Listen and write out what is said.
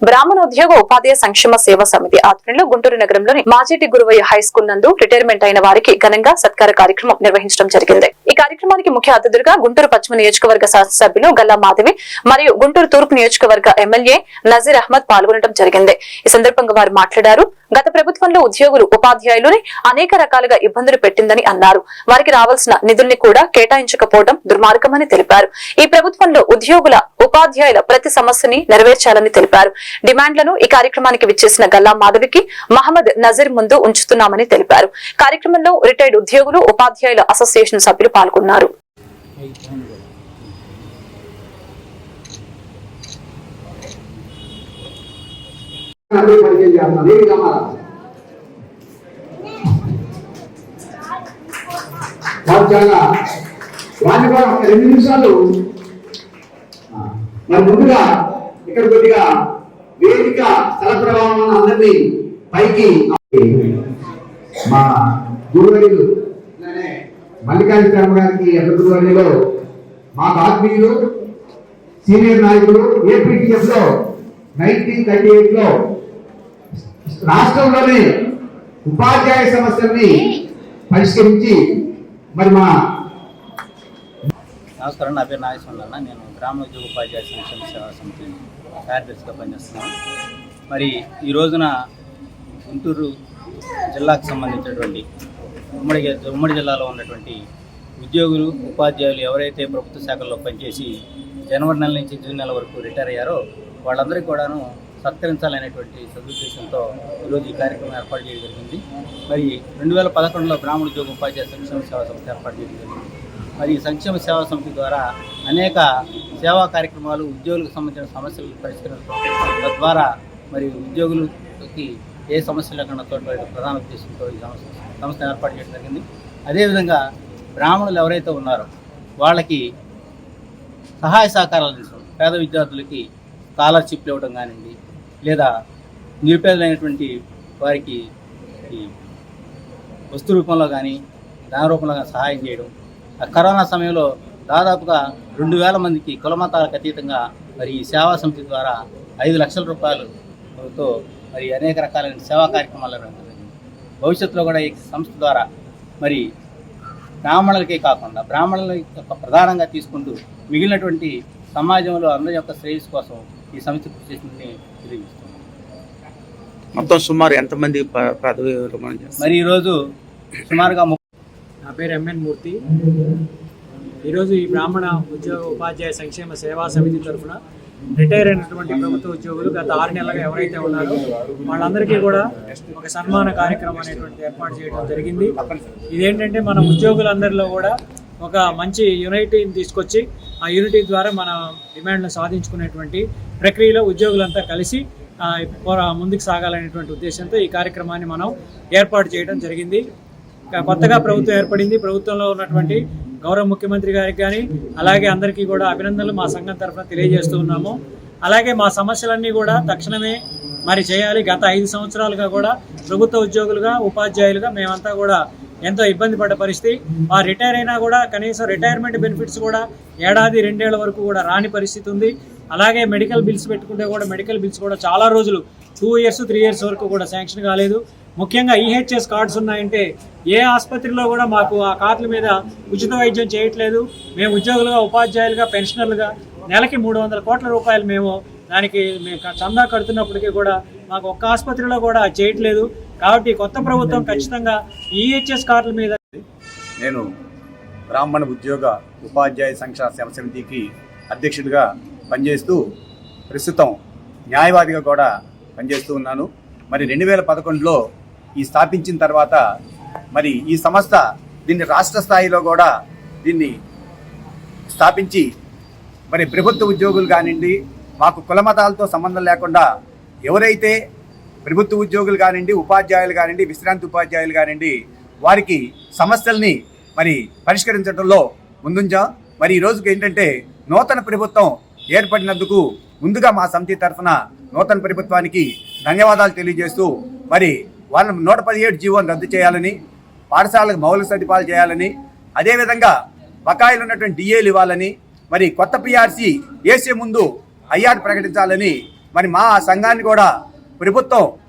బ్రాహ్మణోద్యోగ ఉపాధ్యాయ సంక్షేమ సేవా సమితి ఆధ్వర్యంలో గుంటూరు నగరంలోని మాజీటి గురువయ్య హై స్కూల్ నందు రిటైర్మెంట్ అయిన వారికి ఘనంగా సత్కార కార్యక్రమం నిర్వహించడం జరిగింది. ఈ కార్యక్రమానికి ముఖ్య అతిథులుగా గుంటూరు పశ్చిమ నియోజకవర్గ శాసనసభ్యులు గల్లా మాధవి మరియు గుంటూరు తూర్పు నియోజకవర్గ ఎమ్మెల్యే నజీర్ అహ్మద్ పాల్గొనడం జరిగింది. ఈ సందర్భంగా వారు మాట్లాడారు. గత ప్రభుత్వంలో ఉద్యోగులు ఉపాధ్యాయులని అనేక రకాలుగా ఇబ్బందులు పెట్టిందని అన్నారు. వారికి రావాల్సిన నిధుల్ని కూడా కేటాయించకపోవడం దుర్మార్గమని తెలిపారు. ఈ ప్రభుత్వంలో ఉద్యోగుల ఉపాధ్యాయుల ప్రతి సమస్యని నెరవేర్చాలని తెలిపారు. డిమాండ్లను ఈ కార్యక్రమానికి విచ్చేసిన గల్లా మాధవికి మహమ్మద్ నజీర్ ముందు ఉంచుతున్నామని తెలిపారు. కార్యక్రమంలో రిటైర్డ్ ఉద్యోగులు ఉపాధ్యాయుల అసోసియేషన్ సభ్యులు పాల్గొన్నారు. అదే పరిచయం చేస్తున్నాను ఏమి కావాలా వాళ్ళు చాలా వాళ్ళు కూడా ఒక రెండు నిమిషాలు మరి ముందుగా ఇక్కడ కొద్దిగా వేదిక స్థల ప్రభావం అందరినీ పైకి మా గురువర్యులు మల్లికార్జున గారికి ఎదుగువర్యులో మా ఆత్మీయులు సీనియర్ నాయకులు ఏపీటీఎఫ్లో నైన్టీన్ థర్టీ ఎయిట్లో రాష్ట్రంలోనే ఉపాధ్యాయ సమస్యల్ని పరిష్కరించి మరి మా నమస్కారం నా పేరు నాగేశ్వర అన్న నేను గ్రామ ఉద్యోగ ఉపాధ్యాయ సంక్షేమ సేవా సమితి కార్యదర్శిగా పనిచేస్తున్నాను. మరి ఈ రోజున గుంటూరు జిల్లాకు సంబంధించినటువంటి ఉమ్మడి ఉమ్మడి జిల్లాలో ఉన్నటువంటి ఉద్యోగులు ఉపాధ్యాయులు ఎవరైతే ప్రభుత్వ శాఖల్లో పనిచేసి జనవరి నెల నుంచి జూన్ నెల వరకు రిటైర్ అయ్యారో వాళ్ళందరికీ కూడాను సత్కరించాలనేటువంటి సదుద్దేశంతో ఈరోజు ఈ కార్యక్రమం ఏర్పాటు చేయడం జరిగింది. మరి రెండు వేల పదకొండులో బ్రాహ్మణ ఉద్యోగ ఉపాధ్యాయ సంక్షేమ సేవా సంస్థ ఏర్పాటు చేయడం జరిగింది. మరి ఈ సంక్షేమ సేవా సమితి ద్వారా అనేక సేవా కార్యక్రమాలు ఉద్యోగులకు సంబంధించిన సమస్యలు పరిష్కరించడం తద్వారా మరి ఉద్యోగులకి ఏ సమస్య లేకుండా తోడ్పడే ప్రధాన ఉద్దేశంతో ఈ సంస్థ సంస్థ ఏర్పాటు చేయడం జరిగింది. అదేవిధంగా బ్రాహ్మణులు ఎవరైతే ఉన్నారో వాళ్ళకి సహాయ సహకారాలు అందించడం పేద విద్యార్థులకి స్కాలర్షిప్లు ఇవ్వడం కానివ్వండి లేదా నిరుపేదలైనటువంటి వారికి ఈ వస్తు రూపంలో కానీ దాన రూపంలో కానీ సహాయం చేయడం. ఆ కరోనా సమయంలో దాదాపుగా రెండు వేల మందికి కులమతాలకు అతీతంగా మరి ఈ సేవా సమితి ద్వారా ఐదు లక్షల రూపాయలతో మరి అనేక రకాలైన సేవా కార్యక్రమాలు భవిష్యత్తులో కూడా ఈ సంస్థ ద్వారా మరి బ్రాహ్మణులకే కాకుండా బ్రాహ్మణుల యొక్క ప్రధానంగా తీసుకుంటూ మిగిలినటువంటి సమాజంలో అందరి యొక్క శ్రేయస్సు కోసం ఈ కృషి చేసిందని మొత్తం సుమారు ఎంతమంది పదవి విరమణ మరి ఈరోజు సుమారుగా నా పేరు ఎంఎన్ మూర్తి. ఈరోజు ఈ బ్రాహ్మణ ఉద్యోగ ఉపాధ్యాయ సంక్షేమ సేవా సమితి తరఫున రిటైర్ అయినటువంటి ప్రభుత్వ ఉద్యోగులు గత ఆరు నెలలుగా ఎవరైతే ఉన్నారో వాళ్ళందరికీ కూడా ఒక సన్మాన కార్యక్రమం అనేటువంటి ఏర్పాటు చేయడం జరిగింది. ఇదేంటంటే మన ఉద్యోగులందరిలో కూడా ఒక మంచి యూనిటీని తీసుకొచ్చి ఆ యూనిటీ ద్వారా మన డిమాండ్ను సాధించుకునేటువంటి ప్రక్రియలో ఉద్యోగులంతా కలిసి ముందుకు సాగాలనేటువంటి ఉద్దేశంతో ఈ కార్యక్రమాన్ని మనం ఏర్పాటు చేయడం జరిగింది. కొత్తగా ప్రభుత్వం ఏర్పడింది. ప్రభుత్వంలో ఉన్నటువంటి గౌరవ ముఖ్యమంత్రి గారికి కానీ అలాగే అందరికీ కూడా అభినందనలు మా సంఘం తరఫున తెలియజేస్తూ ఉన్నాము. అలాగే మా సమస్యలన్నీ కూడా తక్షణమే మరి చేయాలి. గత ఐదు సంవత్సరాలుగా కూడా ప్రభుత్వ ఉద్యోగులుగా ఉపాధ్యాయులుగా మేమంతా కూడా ఎంతో ఇబ్బంది పడ్డ పరిస్థితి. ఆ రిటైర్ అయినా కూడా కనీసం రిటైర్మెంట్ బెనిఫిట్స్ కూడా ఏడాది రెండేళ్ళ వరకు కూడా రాని పరిస్థితి ఉంది. అలాగే మెడికల్ బిల్స్ పెట్టుకుంటే కూడా మెడికల్ బిల్స్ కూడా చాలా రోజులు టూ ఇయర్స్ త్రీ ఇయర్స్ వరకు కూడా శాంక్షన్ కాలేదు. ముఖ్యంగా ఈహెచ్ఎస్ కార్డ్స్ ఉన్నాయంటే ఏ ఆసుపత్రిలో కూడా మాకు ఆ కార్డుల మీద ఉచిత వైద్యం చేయట్లేదు. మేము ఉద్యోగులుగా ఉపాధ్యాయులుగా పెన్షనర్లుగా నెలకి మూడు వందల కోట్ల రూపాయలు మేము దానికి మేము చందా కడుతున్నప్పటికీ కూడా మాకు ఒక్క ఆసుపత్రిలో కూడా చేయట్లేదు. కాబట్టి కొత్త ప్రభుత్వం ఖచ్చితంగా ఈహెచ్ఎస్ కార్డుల మీద నేను బ్రాహ్మణ ఉద్యోగ ఉపాధ్యాయ సంక్షేమ సేవ సమితికి అధ్యక్షుడిగా పనిచేస్తూ ప్రస్తుతం న్యాయవాదిగా కూడా పనిచేస్తూ ఉన్నాను. మరి రెండు వేల పదకొండులో ఈ స్థాపించిన తర్వాత మరి ఈ సంస్థ దీన్ని రాష్ట్ర స్థాయిలో కూడా దీన్ని స్థాపించి మరి ప్రభుత్వ ఉద్యోగులు కానివ్వండి మాకు కుల మతాలతో సంబంధం లేకుండా ఎవరైతే ప్రభుత్వ ఉద్యోగులు కానివ్వండి ఉపాధ్యాయులు కానివ్వండి విశ్రాంతి ఉపాధ్యాయులు కానివ్వండి వారికి సమస్యల్ని మరి పరిష్కరించడంలో ముందుంచాం. మరి ఈ రోజుకి ఏంటంటే నూతన ప్రభుత్వం ఏర్పడినందుకు ముందుగా మా సమితి తరఫున నూతన ప్రభుత్వానికి ధన్యవాదాలు తెలియజేస్తూ మరి వాళ్ళని నూట పదిహేడు జీవోని రద్దు చేయాలని పాఠశాలకు మౌలిక సదుపాయాలు చేయాలని అదేవిధంగా బకాయిలు ఉన్నటువంటి డిఏలు ఇవ్వాలని మరి కొత్త పిఆర్సీ వేసే ముందు ఐఆర్ ప్రకటించాలని మరి మా సంఘాన్ని కూడా ప్రభుత్వం